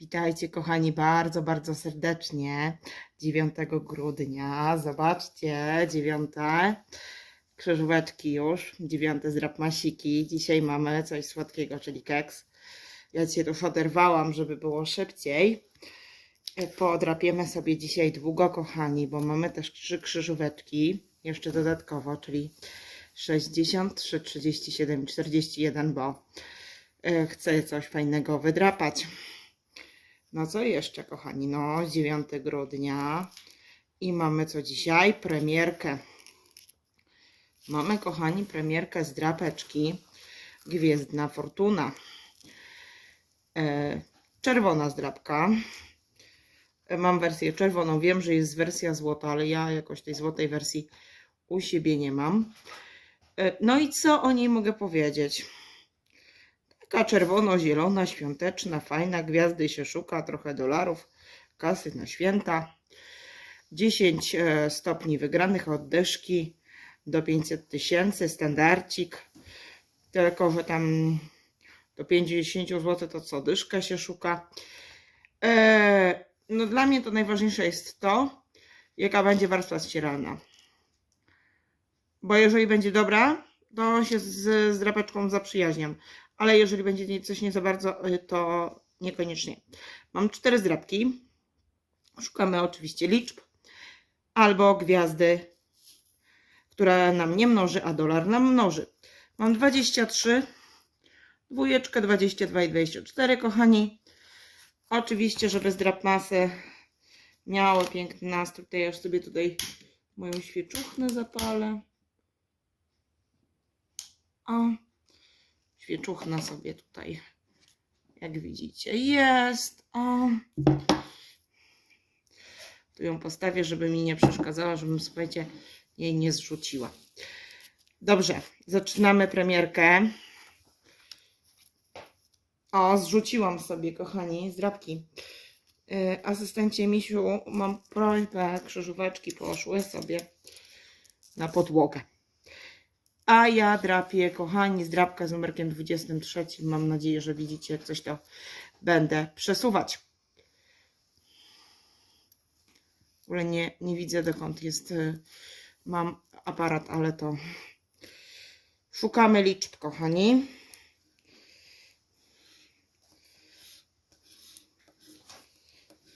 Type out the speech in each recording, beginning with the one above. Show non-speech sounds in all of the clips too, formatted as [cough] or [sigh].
Witajcie kochani bardzo, bardzo serdecznie 9 grudnia. Zobaczcie, dziewiąte krzyżóweczki już, dziewiąte zdrapmasiki. Dzisiaj mamy coś słodkiego, czyli keks. Ja dzisiaj już oderwałam, żeby było szybciej. E, Podrapiemy sobie dzisiaj długo, kochani, bo mamy też trzy krzyżóweczki, jeszcze dodatkowo, czyli 63, 37 i 41, bo e, chcę coś fajnego wydrapać. No co jeszcze, kochani? No, 9 grudnia i mamy co dzisiaj? Premierkę. Mamy, kochani, premierkę z drapeczki Gwiezdna Fortuna. E, czerwona zdrapka. E, Mam wersję czerwoną. Wiem, że jest wersja złota, ale ja jakoś tej złotej wersji u siebie nie mam. E, no i co o niej mogę powiedzieć? Taka czerwono-zielona, świąteczna, fajna, gwiazdy się szuka, trochę dolarów, kasy na święta. 10 e, stopni wygranych od dyszki do 500 tysięcy, standardcik. Tylko, że tam do 50 zł to co dyszkę się szuka. E, no dla mnie to najważniejsze jest to, jaka będzie warstwa ścieralna. Bo jeżeli będzie dobra, to się z, z drapeczką zaprzyjaźniam. Ale jeżeli będzie coś nie za bardzo, y, to niekoniecznie. Mam cztery zdrapki. Szukamy oczywiście liczb albo gwiazdy, która nam nie mnoży, a dolar nam mnoży. Mam 23, dwójeczkę 22 i 24, kochani. Oczywiście, żeby zdrapmasy miały piękny nastrój, to ja już sobie tutaj moją świeczuchnę zapalę. O, świeczuchna sobie tutaj, jak widzicie, jest. O. Tu ją postawię, żeby mi nie przeszkadzała, żebym, słuchajcie, jej nie zrzuciła. Dobrze, zaczynamy premierkę. O, zrzuciłam sobie, kochani, zdrabki. Yy, Asystencie Misiu, mam prośbę, krzyżóweczki poszły sobie na podłogę. A ja drapię, kochani, zdrapkę z numerkiem 23. Mam nadzieję, że widzicie, jak coś to będę przesuwać. W ogóle nie, nie widzę, dokąd jest. y, Mam aparat, ale to. Szukamy liczb, kochani.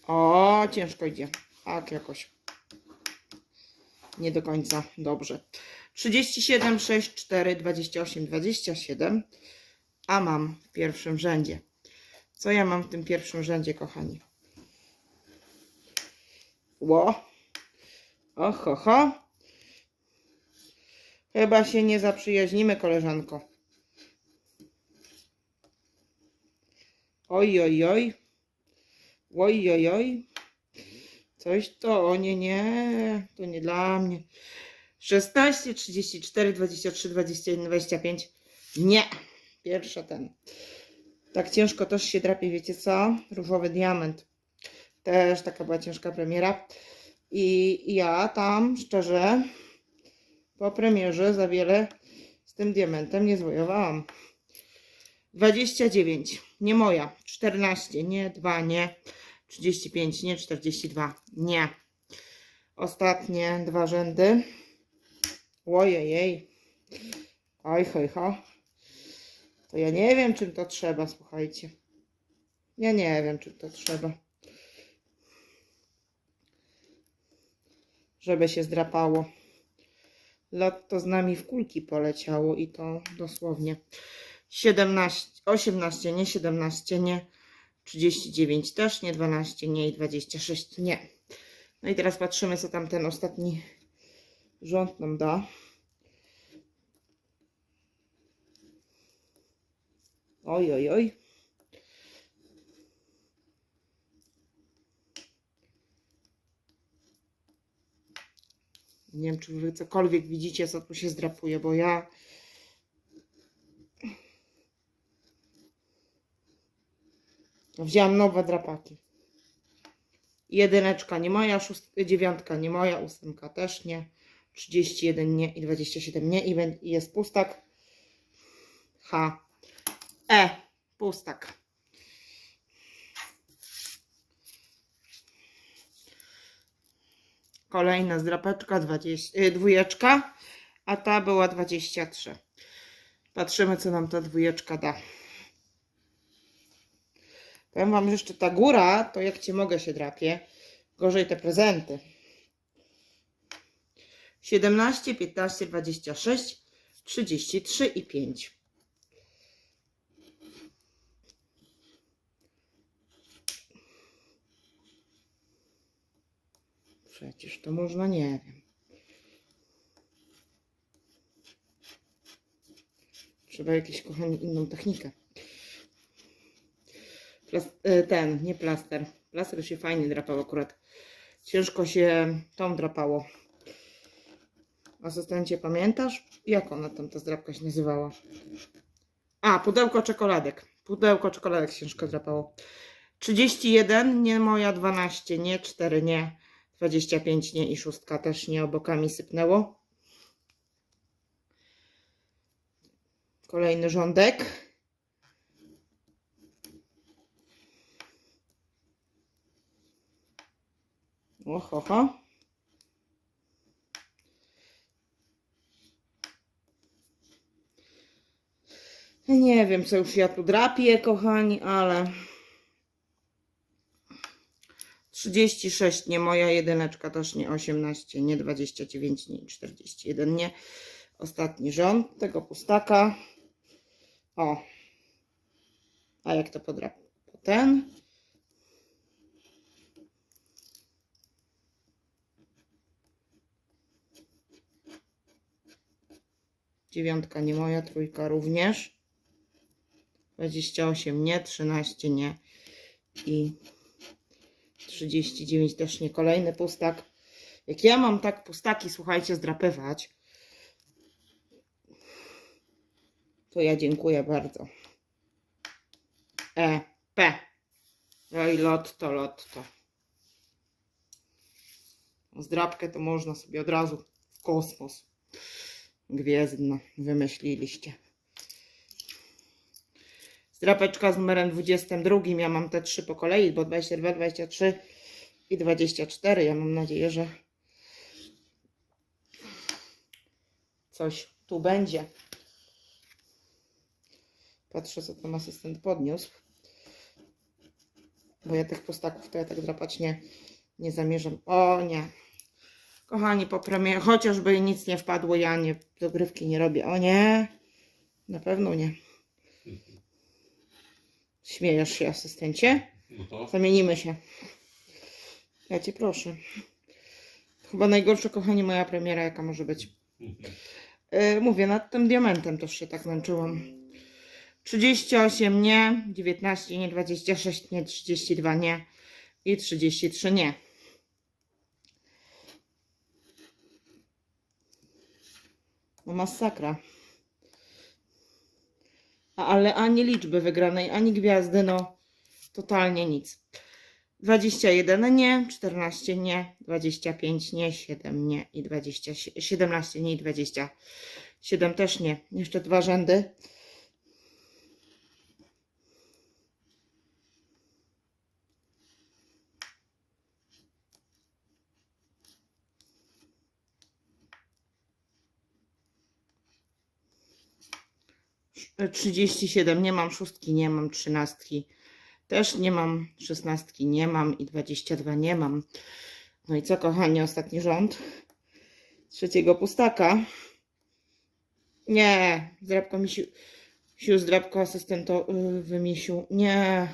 O, ciężko idzie. Tak, jakoś. Nie do końca dobrze. 37, 6, 4, 28, 27. A mam w pierwszym rzędzie. Co ja mam w tym pierwszym rzędzie, kochani? Ło. Oho, ho. Chyba się nie zaprzyjaźnimy, koleżanko. Oj, oj, oj. Oj, oj, oj. Coś to, o nie, nie. To nie dla mnie. 16, 34, 23, 21, 25. Nie. Pierwsza ten. Tak ciężko też się drapie, wiecie co? Różowy diament. Też taka była ciężka premiera. I ja tam, szczerze, po premierze za wiele z tym diamentem nie zwojowałam. 29. Nie moja. 14. Nie. 2. Nie. 35. Nie. 42. Nie. Ostatnie dwa rzędy. Ojej. Oj, hoj, ho. To ja nie wiem, czym to trzeba, słuchajcie. Ja nie wiem, czym to trzeba. Żeby się zdrapało. Lot to z nami w kulki poleciało i to dosłownie. 17, 18, nie 17, nie 39 też, nie 12, nie i 26, nie. No i teraz patrzymy, co tam ten ostatni rząd nam da. Oj, oj, oj. Nie wiem, czy wy cokolwiek widzicie, co tu się zdrapuje, bo ja. Wzięłam nowe drapaki. Jedyneczka nie moja, szóst... dziewiątka nie moja, ósemka też nie, 31 nie i 27 nie i jest pustak. H. E. Pustak. Kolejna zdrapeczka, 20, y, dwójeczka, a ta była 23. Patrzymy, co nam ta dwójeczka da. Powiem Wam, jeszcze ta góra, to jak Ci mogę się drapie, gorzej te prezenty. 17, 15, 26, 33 i 5. Przecież to można, nie wiem. Trzeba jakieś, kochani, inną technikę. Plas- e, ten, nie plaster. Plaster się fajnie drapał akurat. Ciężko się tą drapało. Asystencie, pamiętasz? Jak ona tam, ta zdrapka się nazywała? A, pudełko czekoladek. Pudełko czekoladek się ciężko drapało. 31, nie moja, 12, nie, 4, nie, 25, nie i szóstka też nie, obokami sypnęło. Kolejny rządek. Ohoho. Nie wiem, co już ja tu drapię, kochani, ale 36 nie moja, jedyneczka też nie, 18 nie, 29 nie, 41 nie. Ostatni rząd tego pustaka. O. A jak to podrap? Ten. Dziewiątka nie moja, trójka również. 28 nie, 13 nie i 39 też nie. Kolejny pustak. Jak ja mam tak pustaki, słuchajcie, zdrapywać, to ja dziękuję bardzo. E, P. No i lot to, lot to. Zdrapkę to można sobie od razu w kosmos. Gwiezdno wymyśliliście. Zdrapeczka z numerem 22. Ja mam te trzy po kolei, bo 22, 23 i 24. Ja mam nadzieję, że coś tu będzie. Patrzę, co tam asystent podniósł. Bo ja tych pustaków to ja tak drapać nie, nie zamierzam. O nie. Kochani, po premierze, chociażby nic nie wpadło, ja nie, dogrywki nie robię. O nie. Na pewno nie. Śmiejesz się, asystencie? No to Zamienimy się. Ja cię proszę. Chyba najgorsza, kochani, moja premiera, jaka może być. Yy, mówię, nad tym diamentem też się tak męczyłam. 38 nie, 19 nie, 26 nie, 32 nie i 33 nie. No masakra. Ale ani liczby wygranej, ani gwiazdy, no totalnie nic. 21 nie, 14 nie, 25 nie, 7 nie i 20, 17 nie i 27 też nie. Jeszcze dwa rzędy. 37 nie mam, szóstki nie mam, trzynastki też nie mam, szesnastki nie mam i 22 nie mam. No i co kochani, ostatni rząd trzeciego pustaka. Nie, zdrabko mi się, siu zdrabko asystento yy, wymisił. Nie,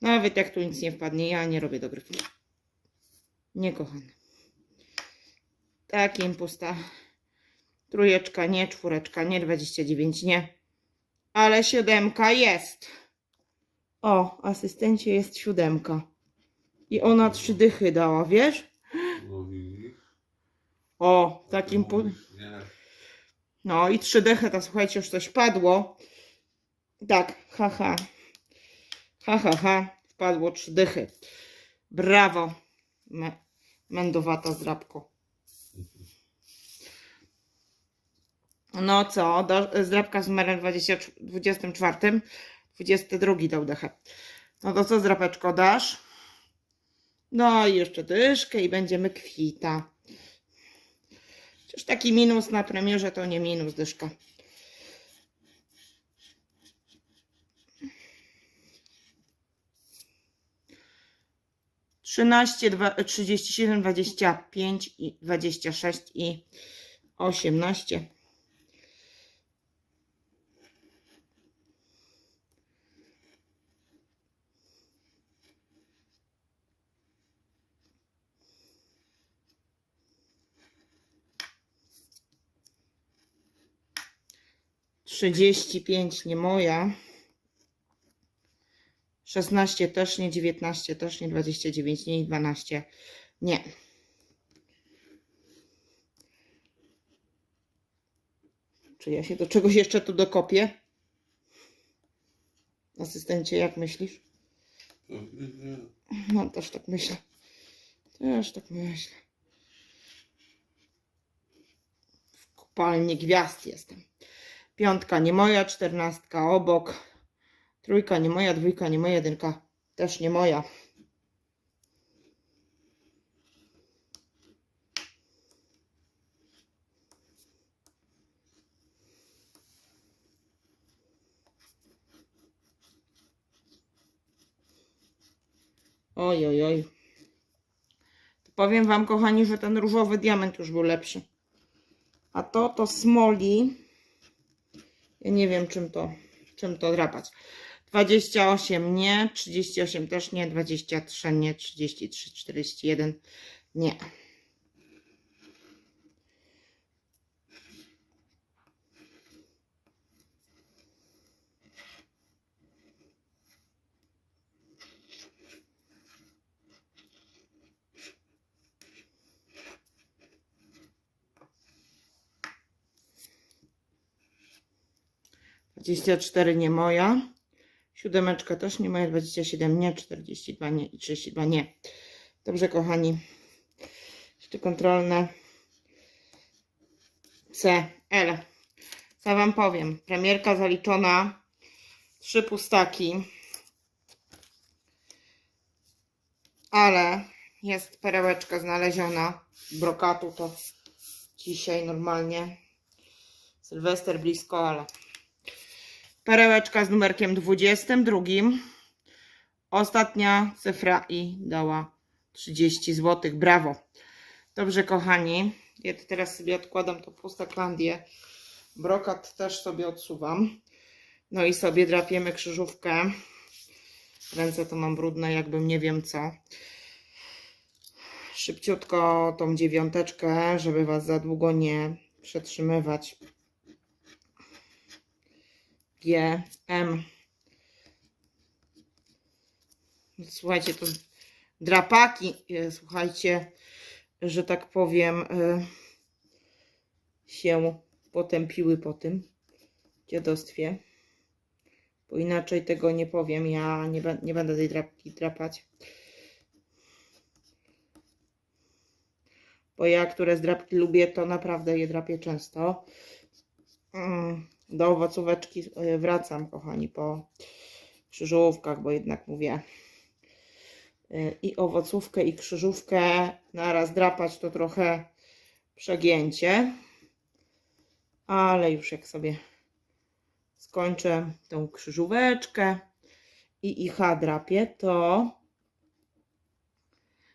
nawet jak tu nic nie wpadnie, ja nie robię dogrywki. Nie kochany. Takim pusta. Trójeczka nie, czwóreczka nie, 29 nie. Ale siódemka jest. O, asystencie jest siódemka. I ona trzy dychy dała, wiesz? no widzisz. O, takim pu... No i trzy dychy, to słuchajcie, już coś padło. Tak, haha. Ha, ha, ha. Wpadło trzy dychy. Brawo. Me... Mędowata zdrabko. No co, do, z numerem 20, 24, 22 dał dechę. No to co zdrapeczko dasz? No i jeszcze dyszkę i będziemy kwita. Chociaż taki minus na premierze to nie minus dyszka. Trzynaście, trzydzieści siedem, dwadzieścia pięć i dwadzieścia sześć i osiemnaście. Trzydzieści pięć nie moja. Szesnaście też nie, dziewiętnaście też nie, dwadzieścia dziewięć nie i dwanaście nie. Czy ja się do czegoś jeszcze tu dokopię? Asystencie, jak myślisz? No, też tak myślę. Też tak myślę. W kopalni gwiazd jestem. Piątka nie moja, czternastka obok. Trójka nie moja, dwójka nie moja, jedynka też nie moja. Oj, oj, oj. To powiem wam, kochani, że ten różowy diament już był lepszy. A to, to smoli. Ja nie wiem, czym to, czym to drapać. 28 nie, 38 też nie, 23 nie, 33, 41 nie. Dwadzieścia cztery nie moja. Siódemeczka też nie moja. Dwadzieścia siedem nie. Czterdzieści dwa nie. I trzydzieści dwa nie. Dobrze, kochani. Jeszcze kontrolne. C. L. Co wam powiem? Premierka zaliczona. Trzy pustaki. Ale jest perełeczka znaleziona. Brokatu to dzisiaj normalnie. Sylwester blisko, ale perełeczka z numerkiem 22. Ostatnia cyfra i dała 30 zł. Brawo. Dobrze, kochani. Ja teraz sobie odkładam to pustaklandię. Brokat też sobie odsuwam. No i sobie drapiemy krzyżówkę. Ręce to mam brudne, jakbym nie wiem co. Szybciutko tą dziewiąteczkę, żeby Was za długo nie przetrzymywać. G, M. Słuchajcie, to drapaki, e, słuchajcie, że tak powiem, e, się potępiły po tym dziadostwie. Bo inaczej tego nie powiem, ja nie, nie będę tej drapki drapać. Bo ja, które zdrapki lubię, to naprawdę je drapię często. Mm, Do owocóweczki y, wracam, kochani, po krzyżówkach, bo jednak mówię y, i owocówkę, i krzyżówkę naraz drapać to trochę przegięcie. Ale już jak sobie skończę tą krzyżóweczkę i ich drapię, to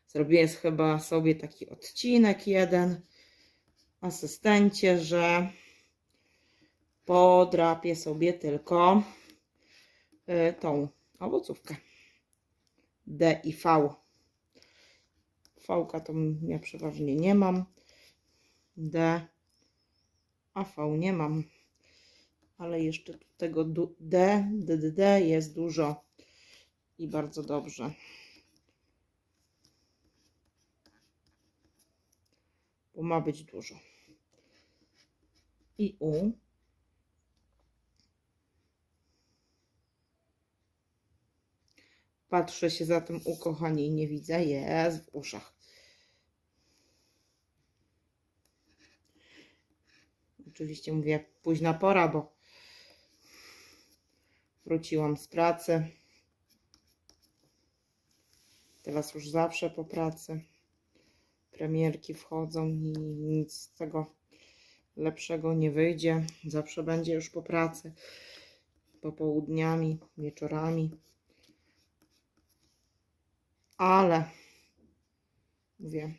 zrobię chyba sobie taki odcinek jeden asystencie, że podrapię sobie tylko y, tą owocówkę D i V. V to ja przeważnie nie mam. D, a V nie mam. Ale jeszcze tego D, D, D, D jest dużo i bardzo dobrze. Bo ma być dużo. I U. Patrzę się za tym ukochanie i nie widzę. Jest w uszach. Oczywiście mówię późna pora, bo wróciłam z pracy. Teraz już zawsze po pracy premierki wchodzą i nic z tego lepszego nie wyjdzie. Zawsze będzie już po pracy, popołudniami, wieczorami. Ale mówię,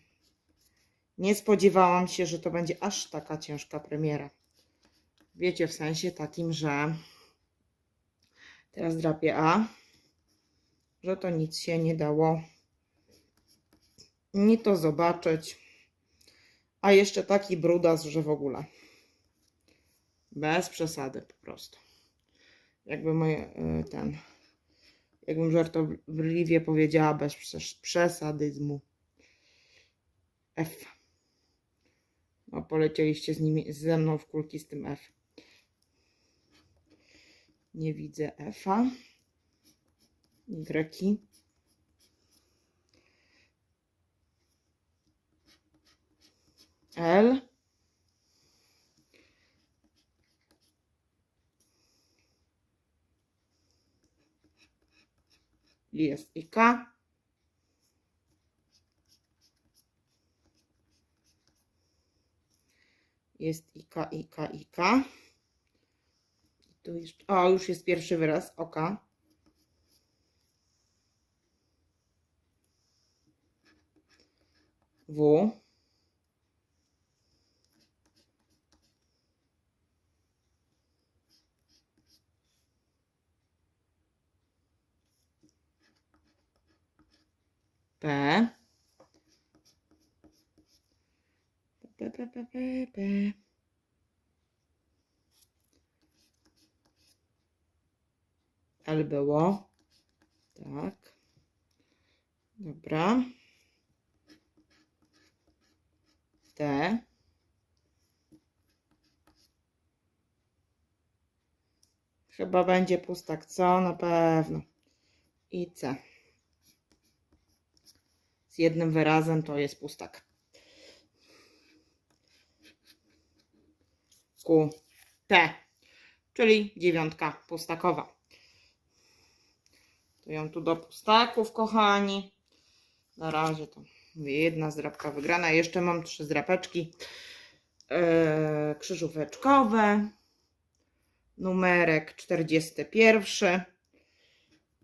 nie spodziewałam się, że to będzie aż taka ciężka premiera. Wiecie, w sensie takim, że teraz drapię A, że to nic się nie dało ni to zobaczyć. A jeszcze taki brudas, że w ogóle. Bez przesady po prostu. Jakby moje, y, ten, jakbym żartobliwie powiedziała, bez przes- przesadyzmu. F. No, polecieliście z nimi, ze mną w kulki z tym F. Nie widzę F-a. Y. L. Jest i K. Jest i K, i K, i K. I tu jeszcze, o, już jest pierwszy wyraz oka. W. P. P, P, P, P. Ale było. Tak. Dobra. T. Chyba będzie pustak, co? Na pewno. I C. Jednym wyrazem to jest pustak. Q. T. Czyli dziewiątka pustakowa. To ją tu do pustaków, kochani. Na razie to jedna zdrapka wygrana. Jeszcze mam trzy zdrapeczki yy, krzyżóweczkowe. Numerek 41.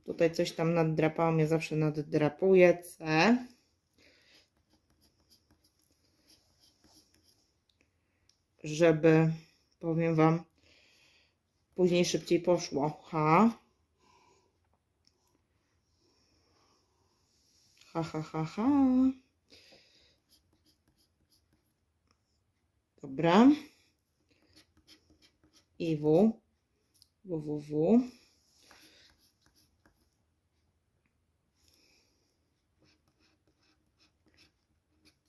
Tutaj coś tam naddrapałam, ja zawsze naddrapuję. C. Żeby, powiem Wam, później szybciej poszło. H. Ha, ha, ha, ha. Dobra. I W. W, W, W.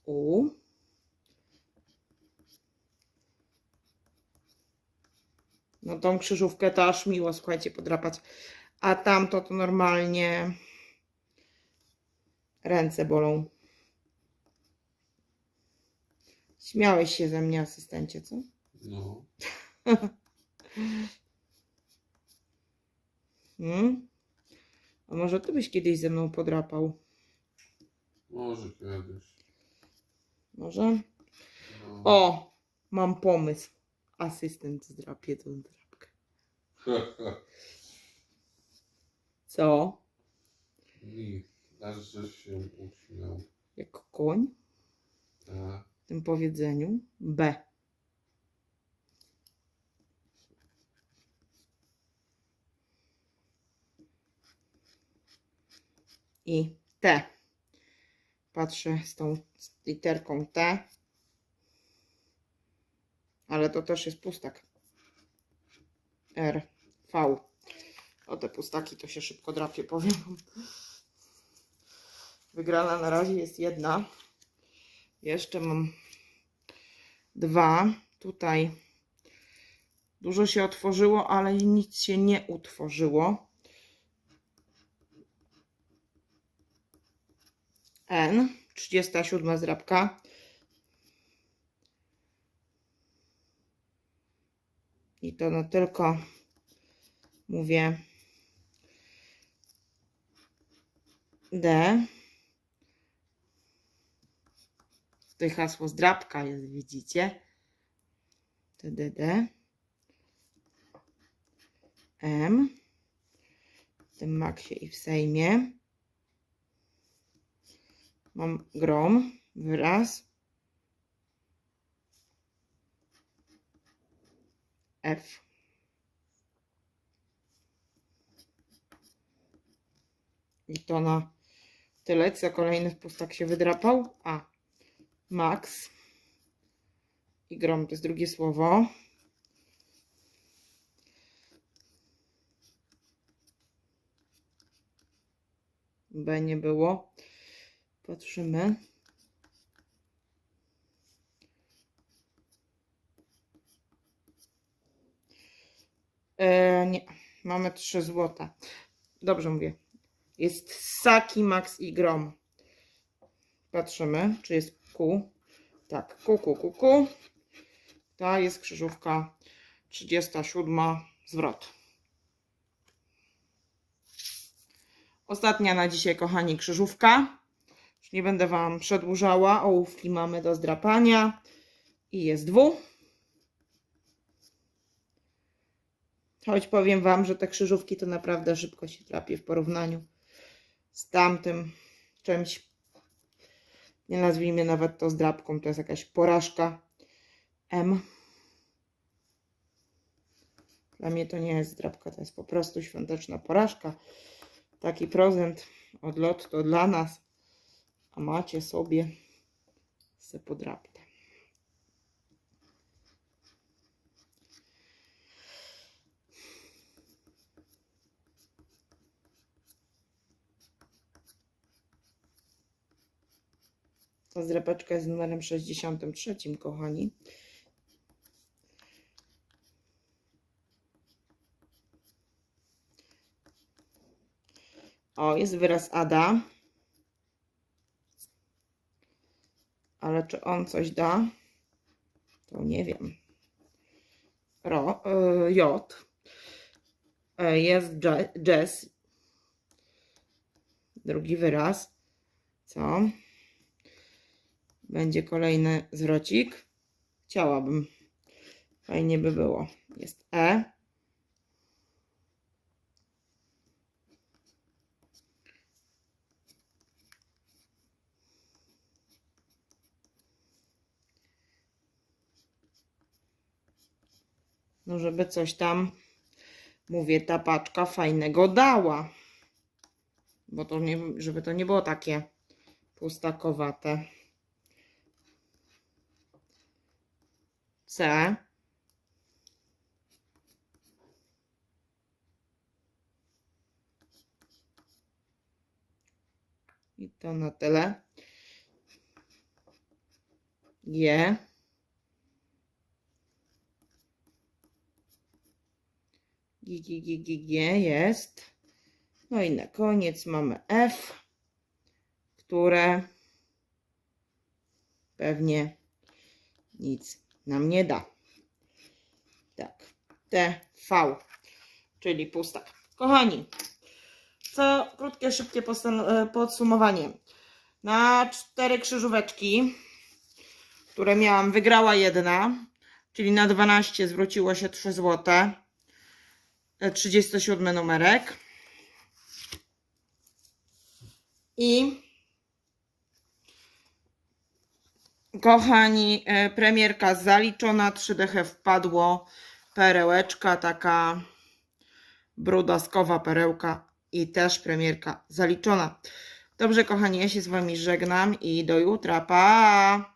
U. No tą krzyżówkę to aż miło, słuchajcie, podrapać. A tamto to normalnie ręce bolą. Śmiałeś się ze mnie, asystencie, co? No, [laughs] Hmm? A może ty byś kiedyś ze mną podrapał? może kiedyś. Może? No. O, mam pomysł. Asystent zdrapie tą drapkę. [laughs] Co? I aż że się uśmiał. Jak koń Tak. w tym powiedzeniu. B. I T. Patrzę z tą literką T. Ale to też jest pustak. R. V. O te pustaki to się szybko drapie, powiem. Wygrana na razie jest jedna. Jeszcze mam dwa. Tutaj dużo się otworzyło, ale nic się nie utworzyło. N. 37 zrabka. to no tylko mówię D. Tutaj hasło zdrabka jest, widzicie. TDD. M. W tym maksie i w sejmie. Mam grom, wyraz. F. I to na tyle, co kolejny pustak się wydrapał. A. Max. I grom to jest drugie słowo. B nie było. Patrzymy. E, nie, mamy 3 złota. Dobrze mówię. Jest Saki, Max i Grom. Patrzymy, czy jest Q. Tak, Q, Q, Q, Q. Ta jest krzyżówka 37, zwrot. Ostatnia na dzisiaj, kochani, krzyżówka. Już nie będę Wam przedłużała. Ołówki mamy do zdrapania. I jest dwu. Choć powiem Wam, że te krzyżówki to naprawdę szybko się drapie w porównaniu z tamtym czymś. Nie nazwijmy nawet to zdrapką, to jest jakaś porażka. M. Dla mnie to nie jest zdrapka, to jest po prostu świąteczna porażka. Taki prezent od lot to dla nas, a macie sobie se podrapte. Ta zdrapeczka jest numerem 63, kochani. O, jest wyraz Ada. Ale czy on coś da? To nie wiem. Ro, y, J. E, Jest jazz. Drugi wyraz. Co? Będzie kolejny zwrocik. Chciałabym. Fajnie by było. Jest E. No, żeby coś tam, mówię, ta paczka fajnego dała. Bo to nie, żeby to nie było takie pustakowate. C. I to na tyle. G. G, G, G, G, G jest. No i na koniec mamy F, które pewnie nic nam nie da. Tak, T, V, czyli pustak. Kochani, co krótkie, szybkie e, podsumowanie. Na cztery krzyżóweczki, które miałam, wygrała jedna, czyli na 12 zwróciło się 3 złote. E, 37 numerek. I kochani, e, premierka zaliczona, 3DH wpadło, perełeczka taka brudaskowa perełka i też premierka zaliczona. Dobrze kochani, ja się z Wami żegnam i do jutra, pa!